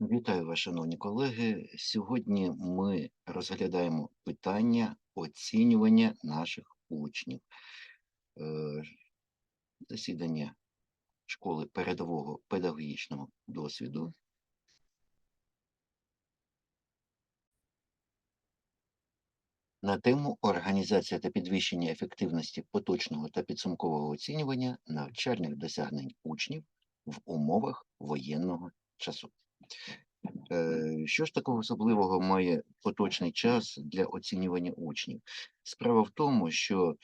Вітаю вас, шановні колеги. Сьогодні ми розглядаємо питання оцінювання наших учнів. Е, Засідання школи передового педагогічного досвіду. На тему організація та підвищення ефективності поточного та підсумкового оцінювання навчальних досягнень учнів в умовах воєнного часу. Е, Що ж такого особливого має поточний час для оцінювання учнів? Справа в тому, що, е,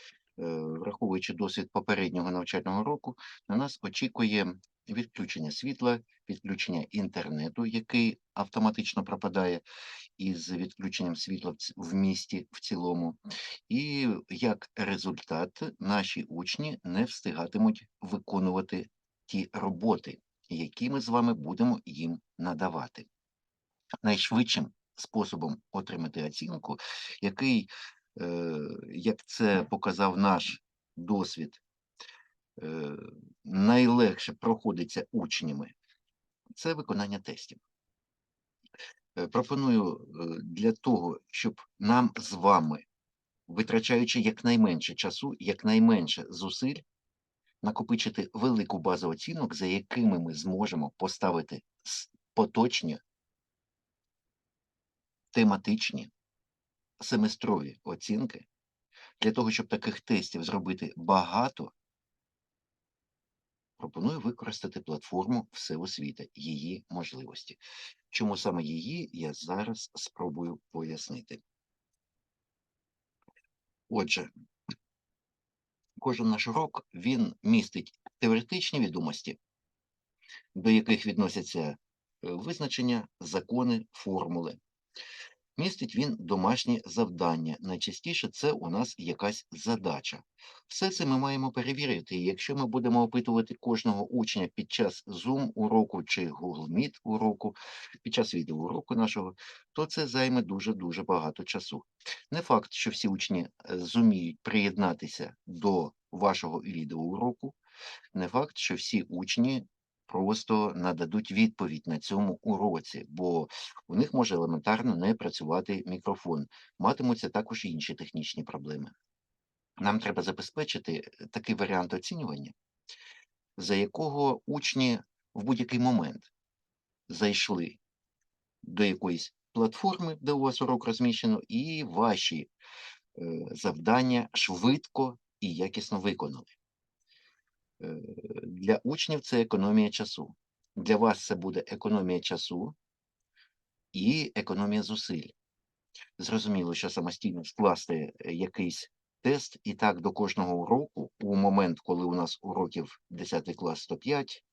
враховуючи досвід попереднього навчального року, на нас очікує відключення світла, відключення інтернету, який автоматично пропадає із відключенням світла в місті в цілому. І як результат, наші учні не встигатимуть виконувати ті роботи, які ми з вами будемо їм надавати. Найшвидшим способом отримати оцінку, який, е, як це показав наш досвід, е, найлегше проходиться учнями, це виконання тестів. Е, Пропоную для того, щоб нам з вами, витрачаючи якнайменше часу, якнайменше зусиль, накопичити велику базу оцінок, за якими ми зможемо поставити поточні, тематичні, семестрові оцінки. Для того, щоб таких тестів зробити багато, пропоную використати платформу Всеосвіта, її можливості. Чому саме її, я зараз спробую пояснити. Отже, кожен наш урок він містить теоретичні відомості, до яких відносяться е, визначення, закони, формули. Містить він домашні завдання. Найчастіше це у нас якась задача. Все це ми маємо перевірити. І якщо ми будемо опитувати кожного учня під час Zoom уроку чи Google Meet уроку, під час відеоуроку нашого, то це займе дуже-дуже багато часу. Не факт, що всі учні е, зуміють приєднатися до вашого відеоуроку, не факт, що всі учні просто нададуть відповідь на цьому уроці, бо у них може елементарно не працювати мікрофон. Матимуться також інші технічні проблеми. Нам треба забезпечити е, такий варіант оцінювання, за якого учні в будь-який момент зайшли до якоїсь платформи, де у вас урок розміщено, і ваші е, завдання швидко і якісно виконали. Е, Для учнів це економія часу. Для вас це буде економія часу і економія зусиль. Зрозуміло, що самостійно скласти е, якийсь тест і так до кожного уроку, у момент, коли у нас уроків 10 клас 105,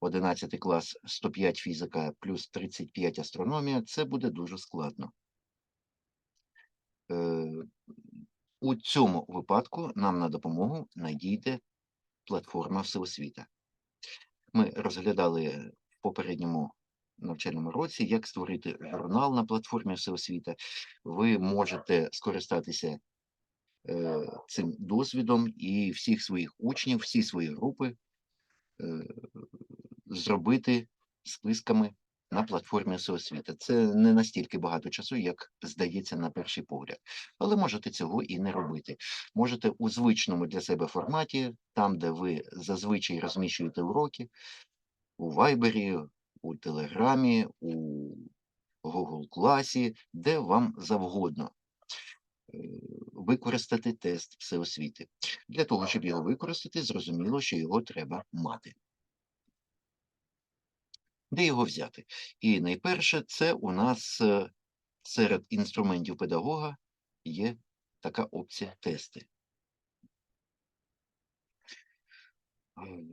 11 клас 105 фізика плюс 35 астрономія, це буде дуже складно. Е, У цьому випадку нам на допомогу надійде платформа Всеосвіта. Ми розглядали в попередньому навчальному році, як створити журнал на платформі Всеосвіта. Ви можете скористатися е, цим досвідом і всіх своїх учнів, всі свої групи е, зробити списками на платформі Всеосвіта. Це не настільки багато часу, як здається на перший погляд. Але можете цього і не робити. Можете у звичному для себе форматі, там, де ви зазвичай розміщуєте уроки, у Вайбері, у Телеграмі, у Google класі, де вам завгодно е, використати тест всеосвіти. Для того, щоб його використати, зрозуміло, що його треба мати. Де його взяти? І найперше, це у нас е, серед інструментів педагога є така опція тести. Е,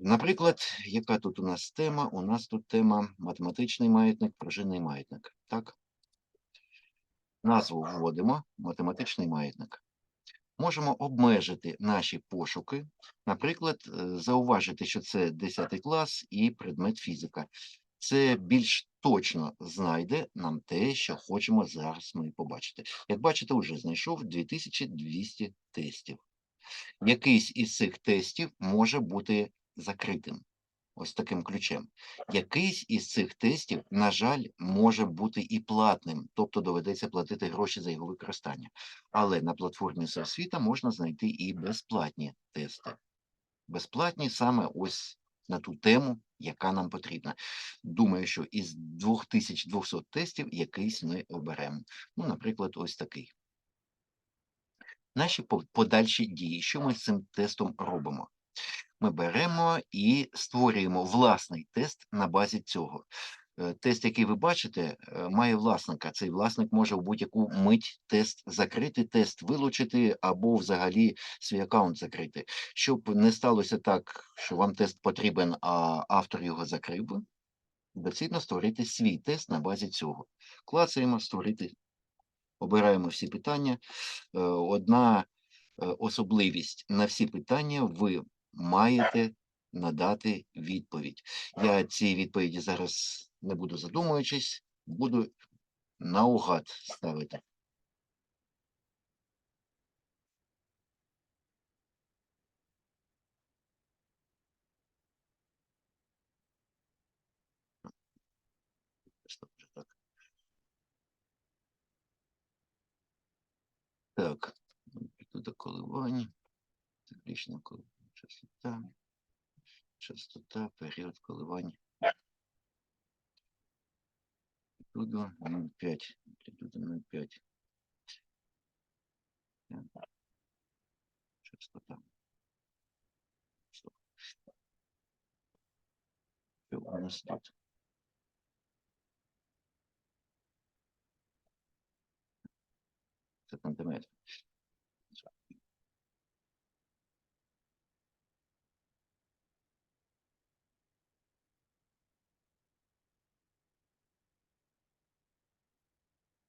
Наприклад, яка тут у нас тема? У нас тут тема математичний маятник, пружинний маятник. Так? Назву вводимо математичний маятник. Можемо обмежити наші пошуки, наприклад, е, зауважити, що це 10 клас і предмет фізика. Це більш точно знайде нам те, що хочемо зараз ми побачити. Як бачите, вже знайшов 2200 тестів. Якийсь із цих тестів може бути закритим. ось таким ключем. Якийсь із цих тестів, на жаль, може бути і платним, тобто доведеться платити гроші за його використання. Але на платформі освіта можна знайти і безплатні тести. Безплатні саме ось на ту тему, яка нам потрібна. Думаю, що із 2200 тестів якийсь ми оберемо. Ну, наприклад, ось такий. Наші подальші дії. Що ми з цим тестом робимо? Ми беремо і створюємо власний тест на базі цього. Е, тест, який ви бачите, е, має власника. Цей власник може в будь-яку мить тест закрити, тест вилучити або взагалі свій аккаунт закрити. Щоб не сталося так, що вам тест потрібен, а автор його закрив доцільно створити свій тест на базі цього. Клацаємо створити, обираємо всі питання. Е, одна особливість на всі питання ви маєте надати відповідь. Я ці відповіді зараз не буду задумуючись, буду наугад ставити. Так. Так, до коливань, циклічна частота, частота, період коливань. Амплитуду 0,5, амплитуду 0,5. Частота. Что у нас тут? Сантиметр.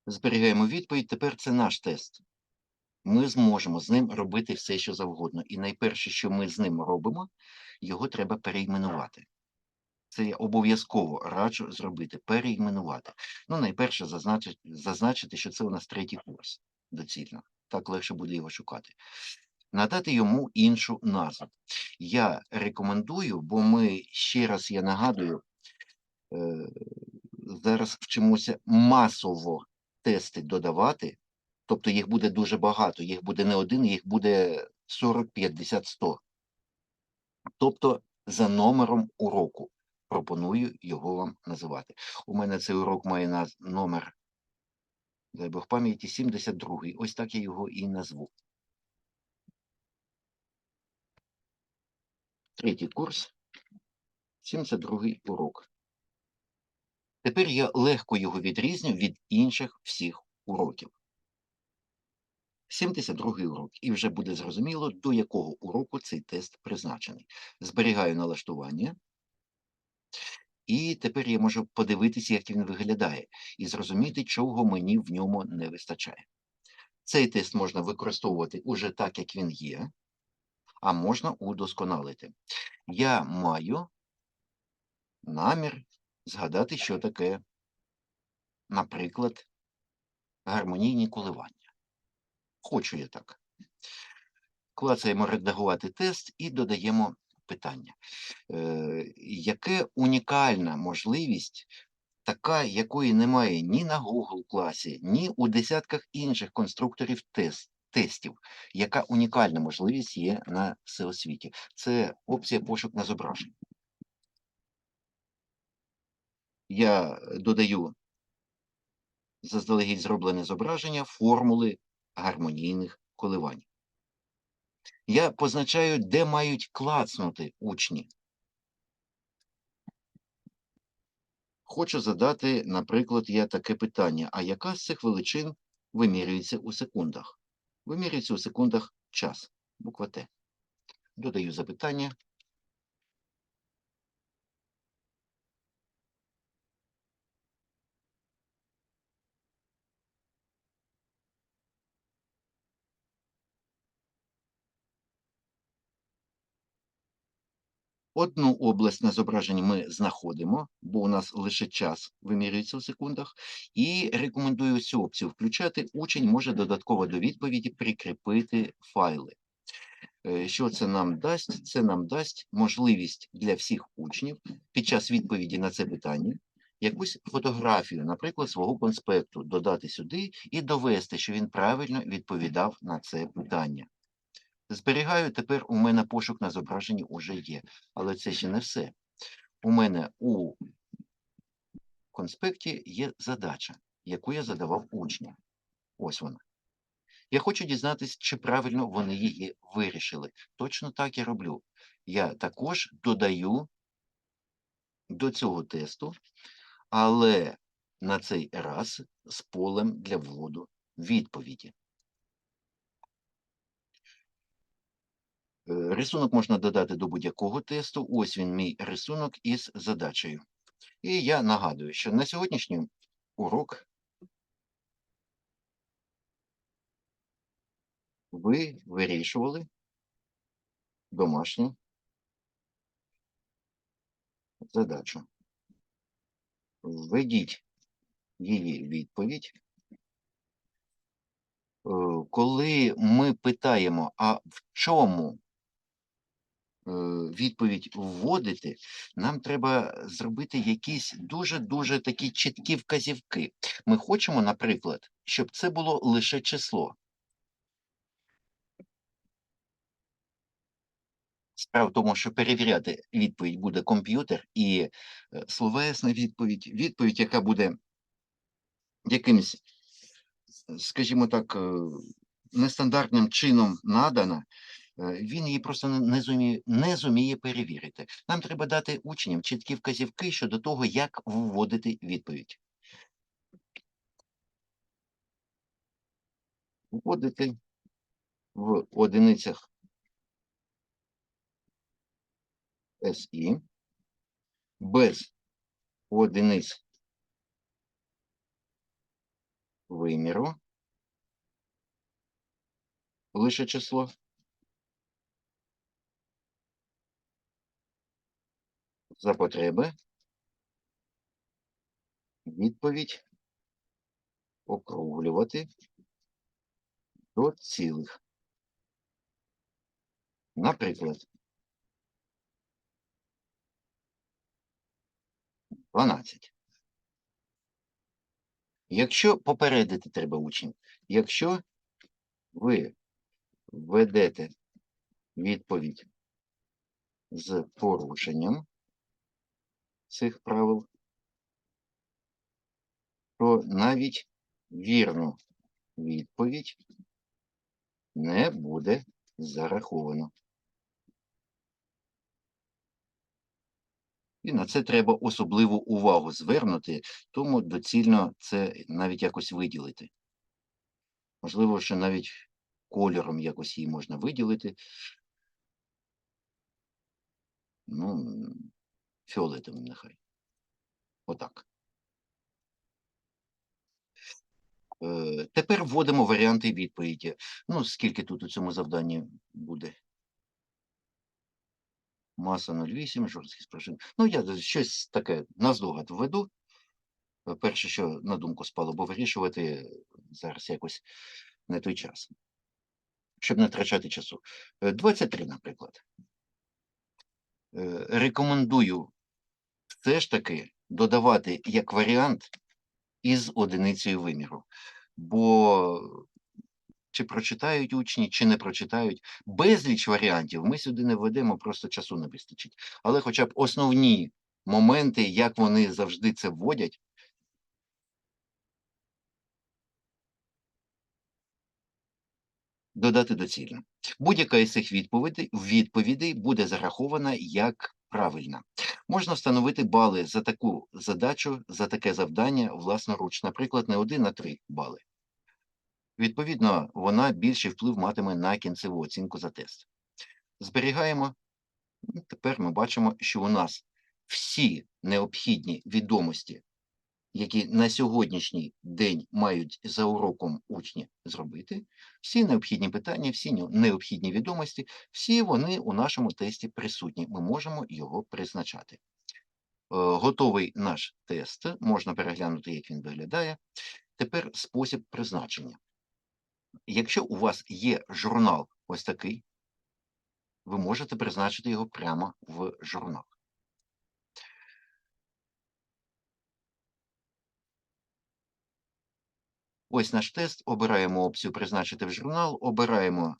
Зберігаємо відповідь. Тепер це наш тест. Ми зможемо з ним робити все, що завгодно. І найперше, що ми з ним робимо, його треба перейменувати. Це я обов'язково раджу зробити, переіменувати. Ну, найперше, зазначити, зазначити, що це у нас третій курс доцільно. Так легше буде його шукати. Надати йому іншу назву. Я рекомендую, бо ми ще раз я нагадую, е, зараз вчимося масово тести додавати, тобто їх буде дуже багато, їх буде не один, їх буде 40, 50, 100. Тобто за номером уроку. Пропоную його вам називати. У мене цей урок має наз... номер, дай Бог пам'яті, 72. Ось так я його і назву. Третій курс, 72 урок. Тепер я легко його відрізню від інших всіх уроків. 72-й урок. І вже буде зрозуміло, до якого уроку цей тест призначений. Зберігаю налаштування. І тепер я можу подивитися, як він виглядає, і зрозуміти, чого мені в ньому не вистачає. Цей тест можна використовувати уже так, як він є, а можна удосконалити. Я маю намір згадати, що таке, наприклад, гармонійні коливання. Хочу я так. Клацаємо редагувати тест і додаємо питання. Е, Яке унікальна можливість, така, якої немає ні на Google класі, ні у десятках інших конструкторів тест, тестів, яка унікальна можливість є на всеосвіті? Це опція пошук на зображення я додаю заздалегідь зроблене зображення формули гармонійних коливань. Я позначаю, де мають клацнути учні. Хочу задати, наприклад, я таке питання: а яка з цих величин вимірюється у секундах? Вимірюється у секундах час, буква Т. Додаю запитання. Одну область на зображенні ми знаходимо, бо у нас лише час вимірюється в секундах, і рекомендую цю опцію включати. Учень може додатково до відповіді прикріпити файли. Е, Що це нам дасть? Це нам дасть можливість для всіх учнів під час відповіді на це питання якусь фотографію, наприклад, свого конспекту додати сюди і довести, що він правильно відповідав на це питання. Зберігаю, тепер у мене пошук на зображенні уже є, але це ще не все. У мене у конспекті є задача, яку я задавав учням. Ось вона. Я хочу дізнатися, чи правильно вони її вирішили. Точно так я роблю. Я також додаю до цього тесту, але на цей раз з полем для вводу відповіді. Рисунок можна додати до будь-якого тесту. Ось він мій рисунок із задачею. І я нагадую, що на сьогоднішній урок ви вирішували домашню задачу. Введіть її відповідь. Е, Коли ми питаємо, а в чому е, відповідь вводити, нам треба зробити якісь дуже-дуже такі чіткі вказівки. Ми хочемо, наприклад, щоб це було лише число. Справа в тому, що перевіряти відповідь буде комп'ютер, і е, словесна відповідь, відповідь, яка буде якимось, скажімо так, е, нестандартним чином надана, е, він її просто не- зуміє, не зуміє перевірити. Нам треба дати учням чіткі вказівки щодо того, як вводити відповідь. Вводити в одиницях SI без одиниць виміру лише число. За потреби відповідь округлювати до цілих. Наприклад, 12. Якщо попередити треба учнів, якщо ви введете відповідь з порушенням цих правил, то навіть вірну відповідь не буде зараховано. І на це треба особливу увагу звернути, тому доцільно це навіть якось виділити. Можливо, що навіть кольором якось її можна виділити. Ну, фіолетовим нехай. Отак. Е, Тепер вводимо варіанти відповіді. Ну, скільки тут у цьому завданні буде? Маса 0,8, жорсткість пружин. Ну, я щось таке наздогад введу. Е, Перше, що на думку спало, бо вирішувати зараз якось не той час. Щоб не втрачати часу. Е, 23, наприклад. Е, Рекомендую все ж таки додавати як варіант із одиницею виміру. Бо чи прочитають учні, чи не прочитають. Безліч варіантів ми сюди не введемо, просто часу не вистачить. Але хоча б основні моменти, як вони завжди це вводять, додати доцільно. Будь-яка із цих відповідей, відповідей буде зарахована як правильна. Можна встановити бали за таку задачу, за таке завдання власноруч, наприклад, не один, а три бали. Відповідно, вона більший вплив матиме на кінцеву оцінку за тест. Зберігаємо. Тепер ми бачимо, що у нас всі необхідні відомості, які на сьогоднішній день мають за уроком учні зробити, всі необхідні питання, всі необхідні відомості, всі вони у нашому тесті присутні. Ми можемо його призначати. Е, Готовий наш тест. Можна переглянути, як він виглядає. Тепер спосіб призначення. Якщо у вас є журнал ось такий, ви можете призначити його прямо в журнал. Ось наш тест. Обираємо опцію Призначити в журнал, обираємо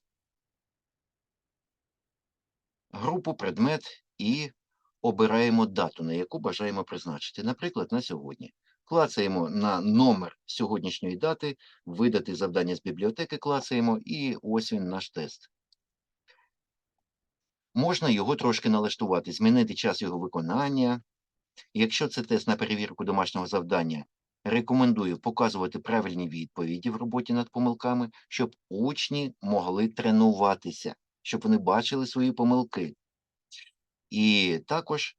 групу, предмет і обираємо дату, на яку бажаємо призначити. Наприклад, на сьогодні. Клацаємо на номер сьогоднішньої дати, видати завдання з бібліотеки клацаємо, і ось він наш тест. Можна його трошки налаштувати, змінити час його виконання. Якщо це тест на перевірку домашнього завдання, рекомендую показувати правильні відповіді в роботі над помилками, щоб учні могли тренуватися, щоб вони бачили свої помилки. І також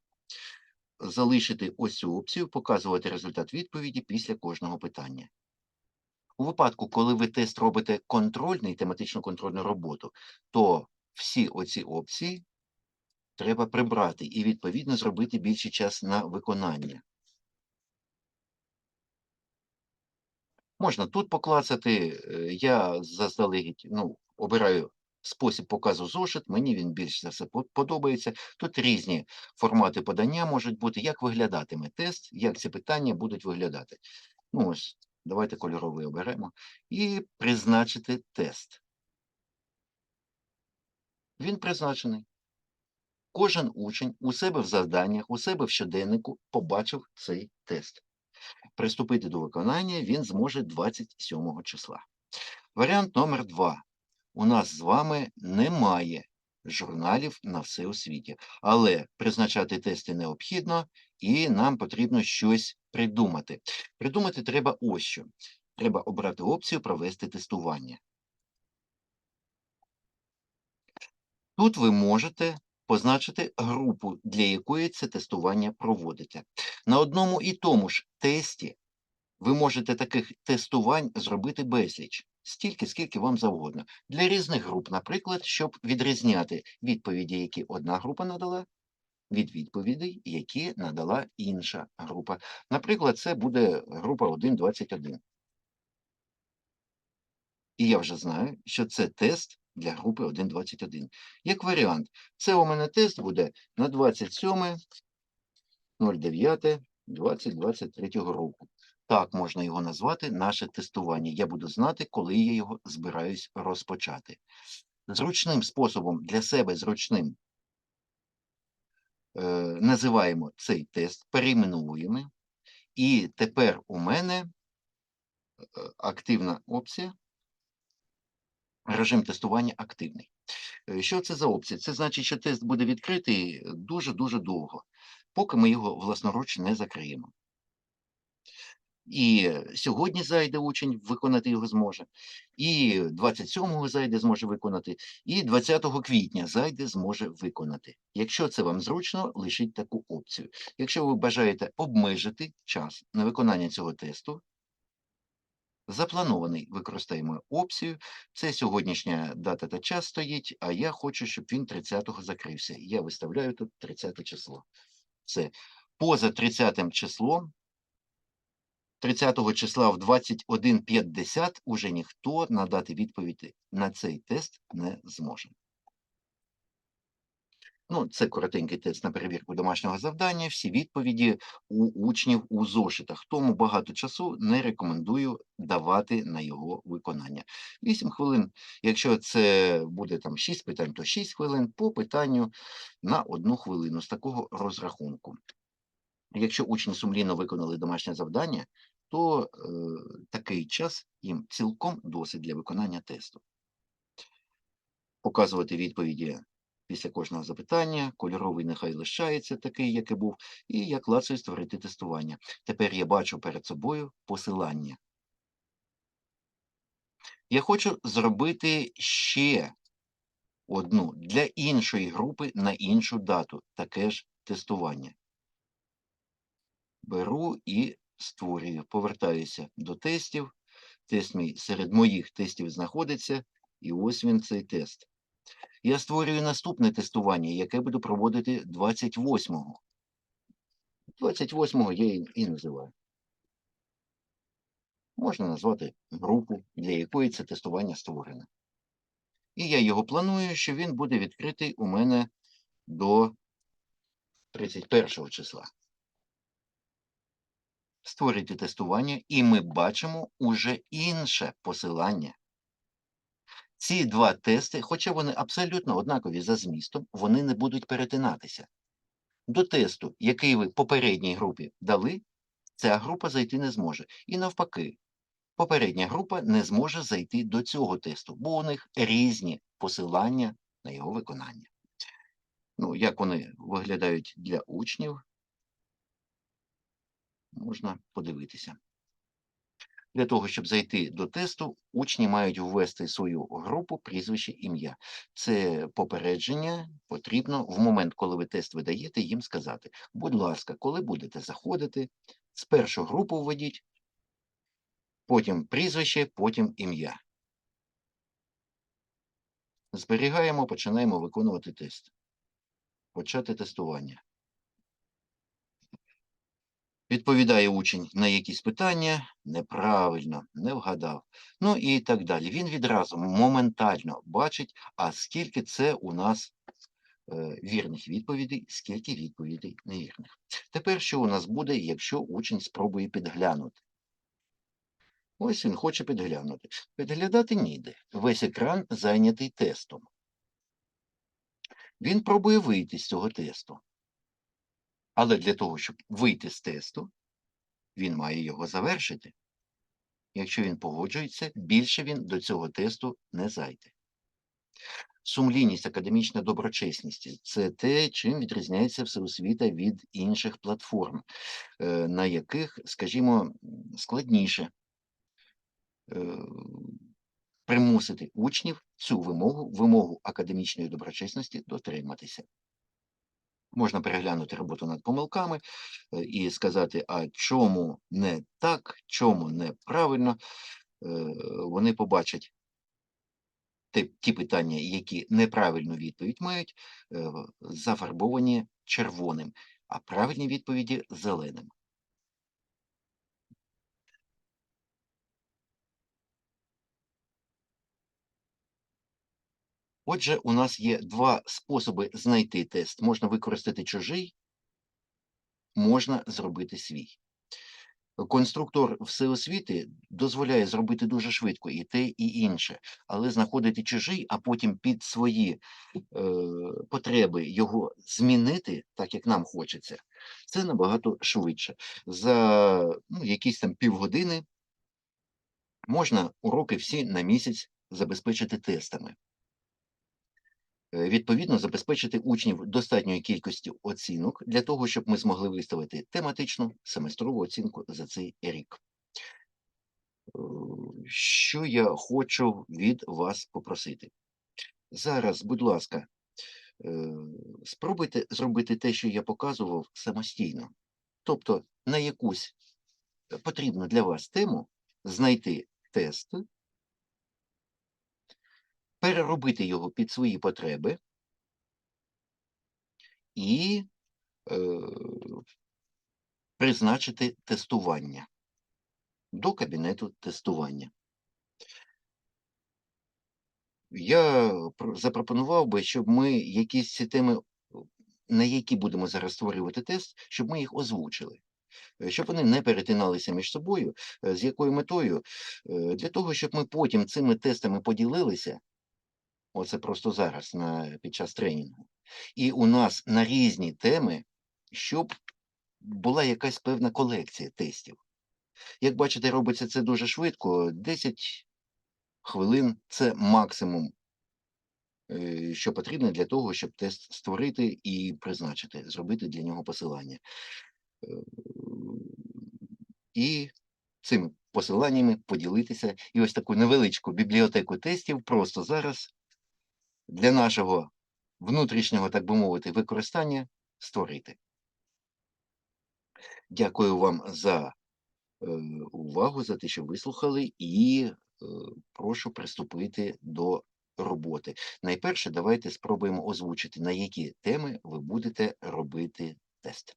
залишити ось цю опцію, показувати результат відповіді після кожного питання. У випадку, коли ви тест робите контрольний, тематично контрольну роботу, то всі оці опції треба прибрати і, відповідно, зробити більший час на виконання. Можна тут поклацати. е, Я заздалегідь ну, обираю спосіб показу зошит, мені він більш за все подобається. Тут різні формати подання можуть бути, як виглядатиме тест, як ці питання будуть виглядати. Ну ось, давайте кольоровий оберемо. І призначити тест. Він призначений. Кожен учень у себе в завданнях, у себе в щоденнику побачив цей тест. Приступити до виконання він зможе 27 числа. Варіант номер 2. У нас з вами немає журналів на все у світі, але призначати тести необхідно, і нам потрібно щось придумати. Придумати треба ось що. Треба обрати опцію провести тестування. Тут ви можете позначити групу, для якої це тестування проводите. На одному і тому ж тесті ви можете таких тестувань зробити безліч, стільки, скільки вам завгодно. Для різних груп, наприклад, щоб відрізняти відповіді, які одна група надала, від відповідей, які надала інша група. Наприклад, це буде група 1.21. І я вже знаю, що це тест для групи 1.21. Як варіант, це у мене тест буде на 27.09.2023 року. Так можна його назвати наше тестування. Я буду знати, коли я його збираюсь розпочати. Зручним способом для себе зручним е, називаємо цей тест, перейменовуємо. І тепер у мене е, активна опція. Режим тестування активний. Е, Що це за опція? Це значить, що тест буде відкритий дуже-дуже довго, поки ми його власноруч не закриємо. І сьогодні зайде учень, виконати його зможе, і 27-го зайде, зможе виконати, і 20 квітня зайде, зможе виконати. Якщо це вам зручно, лишіть таку опцію. Якщо ви бажаєте обмежити час на виконання цього тесту, запланований використаємо опцію. Це сьогоднішня дата та час стоїть, а я хочу, щоб він 30-го закрився. Я виставляю тут 30 число. Все. Поза 30 числом 30 числа в 21.50 уже ніхто надати відповідь на цей тест не зможе. Ну, це коротенький тест на перевірку домашнього завдання. Всі відповіді у учнів у зошитах. Тому багато часу не рекомендую давати на його виконання. 8 хвилин. Якщо це буде там 6 питань, то 6 хвилин по питанню на одну хвилину з такого розрахунку. Якщо учні сумлінно виконали домашнє завдання, то е, такий час їм цілком досить для виконання тесту. Показувати відповіді після кожного запитання, кольоровий нехай лишається такий, який був, і я клацаю створити тестування. Тепер я бачу перед собою посилання. Я хочу зробити ще одну для іншої групи на іншу дату, таке ж тестування. Беру і створюю. Повертаюся до тестів. Тест мій серед моїх тестів знаходиться, і ось він цей тест. Я створюю наступне тестування, яке буду проводити 28-го. 28-го я і, і називаю. Можна назвати групу, для якої це тестування створене. І я його планую, що він буде відкритий у мене до 31 числа. Створити тестування, і ми бачимо уже інше посилання. Ці два тести, хоча вони абсолютно однакові за змістом, вони не будуть перетинатися. До тесту, який ви попередній групі дали, ця група зайти не зможе. І навпаки, попередня група не зможе зайти до цього тесту, бо у них різні посилання на його виконання. Ну, як вони виглядають для учнів, можна подивитися. Для того, щоб зайти до тесту, учні мають ввести свою групу, прізвище, ім'я. Це попередження потрібно в момент, коли ви тест видаєте, їм сказати: будь ласка, коли будете заходити, спершу групу введіть, потім прізвище, потім ім'я. Зберігаємо, починаємо виконувати тест. Почати тестування. Відповідає учень на якісь питання, неправильно, не вгадав. Ну і так далі. Він відразу моментально бачить, а скільки це у нас е, вірних відповідей, скільки відповідей невірних. Тепер що у нас буде, якщо учень спробує підглянути? Ось він хоче підглянути. Підглядати ніде. Весь екран зайнятий тестом. Він пробує вийти з цього тесту. Але для того, щоб вийти з тесту, він має його завершити. Якщо він погоджується, більше він до цього тесту не зайде. Сумлінність, академічна доброчесність це те, чим відрізняється всеосвіта від інших платформ, е, на яких, скажімо, складніше е, примусити учнів цю вимогу, вимогу академічної доброчесності дотриматися. Можна переглянути роботу над помилками і сказати, а чому не так, чому неправильно. Е, Вони побачать ті питання, які неправильну відповідь мають, е, зафарбовані червоним, а правильні відповіді зеленим. Отже, у нас є два способи знайти тест. Можна використати чужий, можна зробити свій. Конструктор всеосвіти дозволяє зробити дуже швидко і те, і інше, але знаходити чужий, а потім під свої е, потреби його змінити, так як нам хочеться, це набагато швидше. За ну, якісь там півгодини можна уроки всі на місяць забезпечити тестами. Е, Відповідно, забезпечити учнів достатньою кількістю оцінок для того, щоб ми змогли виставити тематичну семестрову оцінку за цей рік. Е, Що я хочу від вас попросити? Зараз, будь ласка, е, спробуйте зробити те, що я показував самостійно. Тобто на якусь потрібну для вас тему знайти тест, переробити його під свої потреби і е, призначити тестування до кабінету тестування. Я запропонував би, щоб ми якісь ці теми, на які будемо зараз створювати тест, щоб ми їх озвучили. Е, Щоб вони не перетиналися між собою, Е, з якою метою? Е, Для того, щоб ми потім цими тестами поділилися, оце просто зараз на, під час тренінгу, і у нас на різні теми, щоб була якась певна колекція тестів. Як бачите, робиться це дуже швидко, 10 хвилин це максимум, е, що потрібно для того, щоб тест створити і призначити, зробити для нього посилання. Е, І цими посиланнями поділитися. І ось таку невеличку бібліотеку тестів просто зараз для нашого внутрішнього, так би мовити, використання створити. Дякую вам за е, увагу, за те, що вислухали, і е, прошу приступити до роботи. Найперше, давайте спробуємо озвучити, на які теми ви будете робити тест.